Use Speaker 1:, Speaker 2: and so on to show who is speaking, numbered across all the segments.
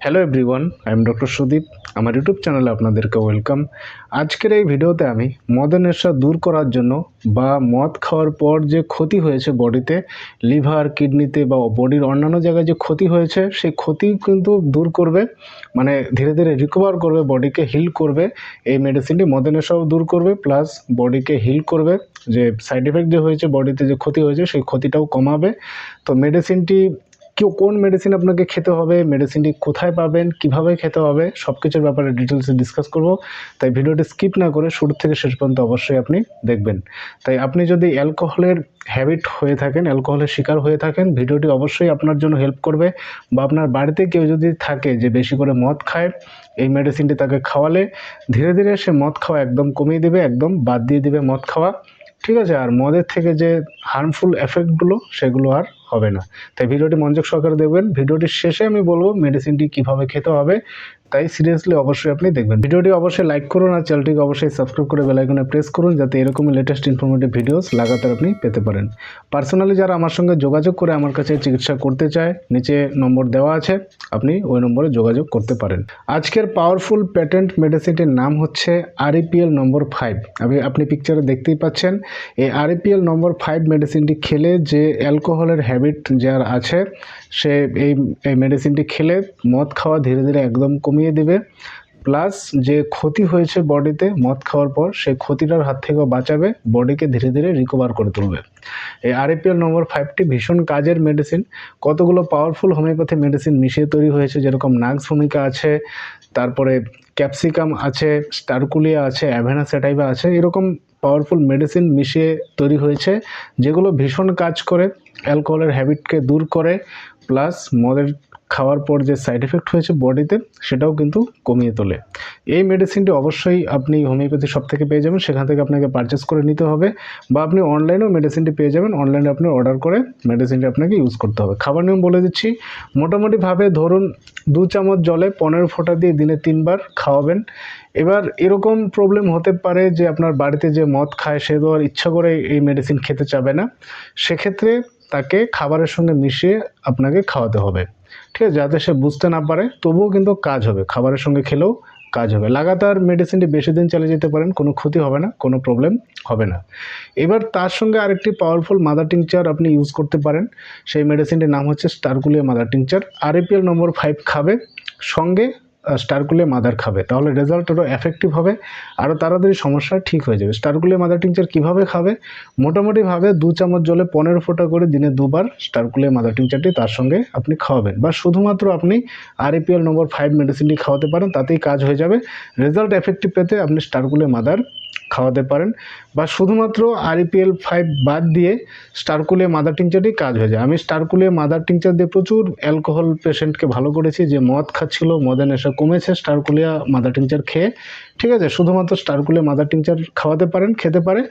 Speaker 1: Hello everyone I am doctor Sudip আমার YouTube চ্যানেলে আপনাদেরকে ওয়েলকাম আজকের এই ভিডিওতে আমি মদের নেশা দূর করার জন্য বা মদ খাওয়ার পর যে ক্ষতি হয়েছে বডিতে লিভার কিডনিতে বা বডির অন্যান্য জায়গায় যে ক্ষতি হয়েছে, সেই ক্ষতি কিন্তু দূর করবে মানে ধীরে ধীরে রিকভার করবে, বডিকে হিল করবে, এই মেডিসিনটি মদের নেশাও দূর করবে প্লাস বডিকে হিল করবে, যে সাইড এফেক্ট যে হয়েছে, বডিতে যে ক্ষতি হয়েছে, সেই ক্ষতিটাও কমাবে। তো মেডিসিনটি কেউ কোন মেডিসিন আপনাকে খেতে হবে মেডিসিনটি কোথায় পাবেন, কীভাবে খেতে হবে সব কিছুর ব্যাপারে ডিটেলসে ডিসকাস করব। তাই ভিডিওটি স্কিপ না করে শুরু থেকে শেষ পর্যন্ত অবশ্যই আপনি দেখবেন। তাই আপনি যদি অ্যালকোহলের হ্যাবিট হয়ে থাকেন অ্যালকোহলের শিকার হয়ে থাকেন, ভিডিওটি অবশ্যই আপনার জন্য হেল্প করবে। বা আপনার বাড়িতে কেউ যদি থাকে যে বেশি করে মদ খায়, এই মেডিসিনটি তাকে খাওয়ালে ধীরে ধীরে সে মদ খাওয়া একদম কমিয়ে দিবে, একদম বাদ দিয়ে দিবে মদ খাওয়া। ঠিক আছে? আর মদের থেকে যে হার্মফুল এফেক্টগুলো সেগুলো আর হবে না। তাই ভিডিওটি মনোযোগ সহকারে দেখবেন। ভিডিওটির শেষে আমি বলব মেডিসিনটি কীভাবে খেতে হবে। তাই সিরিয়াসলি অবশ্যই আপনি দেখবেন। ভিডিওটি অবশ্যই লাইক করুন আর চ্যানেলটিকে অবশ্যই সাবস্ক্রাইব করে বেলাইকনে প্রেস করুন যাতে এরকমই লেটেস্ট ইনফরমেটিভ ভিডিওস লাগাতার আপনি পেতে পারেন। পার্সোনালি যারা আমার সঙ্গে যোগাযোগ করে আমার কাছে চিকিৎসা করতে চায়, নিচে নম্বর দেওয়া আছে, আপনি ওই নম্বরে যোগাযোগ করতে পারেন। আজকের পাওয়ারফুল প্যাটেন্ট মেডিসিনটির নাম হচ্ছে আরইপিএল নম্বর ফাইভ আপনি আপনি পিকচারে দেখতেই পাচ্ছেন। এই আরইপিএল নম্বর ফাইভ মেডিসিনটি খেলে যে অ্যালকোহলের হ্যাবিট যার আছে, সে এই এই মেডিসিনটি খেলে মদ খাওয়া ধীরে ধীরে একদম কমিয়ে দেবে। প্লাস যে ক্ষতি হয়েছে বডিতে মদ খাওয়ার পর সেই ক্ষতিটার হাত থেকেও বাঁচাবে বডিকে ধীরে ধীরে রিকভার করে তুলবে। এই আরএপিএল নম্বর ফাইভটি ভীষণ কাজের মেডিসিন কতগুলো পাওয়ারফুল হোমিওপ্যাথি মেডিসিন মিশিয়ে তৈরি হয়েছে, যেরকম নাগস ভূমিকা আছে, তারপরে ক্যাপসিকাম আছে, স্টারকুলিয়া আছে অ্যাভেনা সেটাইবা আছে, এরকম পাওয়ারফুল মেডিসিন মিশিয়ে তৈরি হয়েছে, যেগুলো ভীষণ কাজ করে অ্যালকোহলের হ্যাবিটকে দূর করে প্লাস মদের খাওয়ার পর যে সাইড এফেক্ট হয়েছে বডিতে সেটাও কিন্তু কমিয়ে তোলে। এই মেডিসিনটি অবশ্যই আপনি হোমিওপ্যাথি সব থেকে পেয়ে যাবেন, সেখান থেকে আপনাকে পারচেস করে নিতে হবে, বা আপনি অনলাইনেও মেডিসিনটি পেয়ে যাবেন অনলাইনে আপনি অর্ডার করে মেডিসিনটি আপনাকে ইউজ করতে হবে। খাবার নিয়ম বলে দিচ্ছি, মোটামুটিভাবে ধরুন দু চামচ জলে পনেরো ফোঁটা দিয়ে দিনে তিনবার খাওয়াবেন। এবার এরকম প্রবলেম হতে পারে যে আপনার বাড়িতে যে মদ খায়, সে তো আর ইচ্ছা করে এই মেডিসিন খেতে চাবে না। সেক্ষেত্রে তাকে খাবারের সঙ্গে মিশিয়ে আপনাকে খাওয়াতে হবে। ঠিক আছে? যাতে সে বুঝতে না পারে, তবুও কিন্তু কাজ হবে। খাবারের সঙ্গে খেলেও কাজ হবে। লাগাতার মেডিসিনটি বেশি দিন চালিয়ে যেতে পারেন, কোনো ক্ষতি হবে না, কোনো প্রবলেম হবে না। এবার তার সঙ্গে আরেকটি পাওয়ারফুল মাদার টিংচার আপনি ইউজ করতে পারেন। সেই মেডিসিনটির নাম হচ্ছে sterculia mother tincture RAPL number five খাবে। সঙ্গে স্টারকুলিয়া মাদার খাবে। তাহলে রেজাল্ট আরও এফেক্টিভ হবে আরও তাড়াতাড়ি সমস্যা ঠিক হয়ে যাবে। স্টারগুলে মাদার টিংচার কীভাবে খাবে? মোটামুটিভাবে দু চামচ জলে পনেরো ফোঁটা করে দিনে দুবার স্টারগুলে মাদার টিংচারটি তার সঙ্গে আপনি খাওয়াবেন। বা শুধুমাত্র আপনি আরএপিএল নম্বর ফাইভ মেডিসিনটি খাওয়াতে পারেন, তাতেই কাজ হয়ে যাবে। রেজাল্ট এফেক্টিভ পেতে আপনি স্টারগুলে মাদার খাওয়াতে পারেন। বা শুধুমাত্র আরইপিএল ফাইভ বাদ দিয়ে স্টারকুলে মাদার টিংচারই কাজ হয়ে যায়। আমি স্টারকুলে মাদার টিংচার দিয়ে প্রচুর অ্যালকোহল পেশেন্টকে ভালো করেছি যে মদ খাচ্ছিল, মদের নেশা কমেছে স্টারকুলিয়া মাদার টিংচার খেয়ে। ঠিক আছে, শুধুমাত্র স্টারকুলে মাদার টিংচার খাওয়াতে পারেন, খেতে পারে,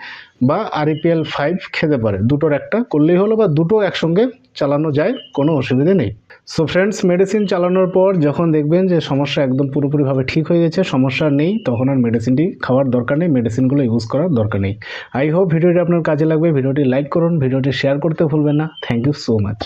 Speaker 1: বা আরইপিএল ফাইভ খেতে পারে। দুটোর একটা করলেই হলো বা দুটো একসঙ্গে চালানো যায়, কোনো অসুবিধে নেই। সো ফ্রেন্ডস মেডিসিন চালানোর পর যখন দেখবেন যে সমস্যা একদম পুরোপুরিভাবে ঠিক হয়ে গেছে, সমস্যা নেই, তখন আর মেডিসিনটি খাওয়ার দরকার নেই মেডিসিনগুলো ইউজ করার দরকার নেই। আই হোপ ভিডিওটি আপনার কাজে লাগবে ভিডিওটি লাইক করুন ভিডিওটি শেয়ার করতে ভুলবেন না। Thank you so much